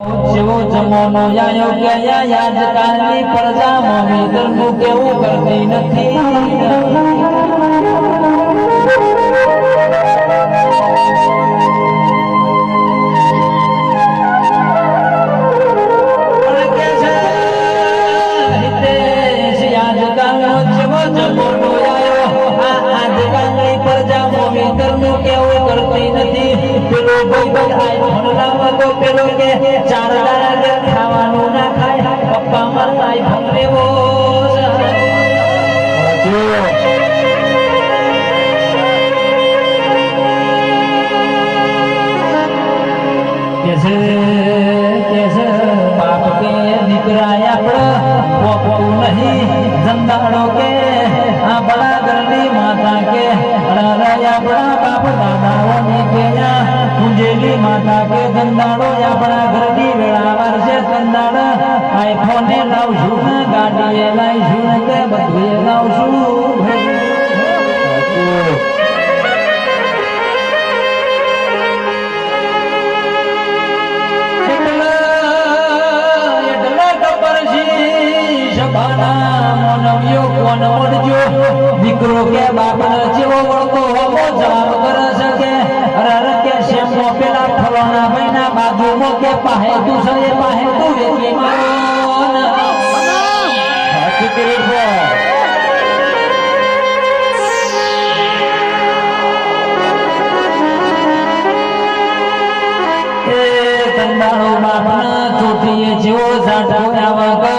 જેવો જમાનો આયો કે આજકાલની પ્રજા મમ્મી કેવું કરતી નથી પણ કે છે, હિતેશ, આજકાલનો જેવો જમાનો આયો, આ આજકાલની પ્રજા મમ્મી કેવું કરતી નથી પેલો ભાઈ ભાઈ આઈફોન તો કે ચાર દાડા. કે દીકરા આપણ નહીં જંદાડો કે માતા કે ધંધાડો આપણા ઘરની વેળા વારસે ધંધાડો આઈફોન લાવશું ને ગાડી એ લાવીશું. કે બધું લાવશું દીકરો કે બાપને જેવો વળતો હોવો? કે પાહે તું એ પાહે તું વેચી મારો ને. સાચું કર્યું છે. એ કંદાળો બાપના ચોટીએ જેવો ઝાટો આવ્યા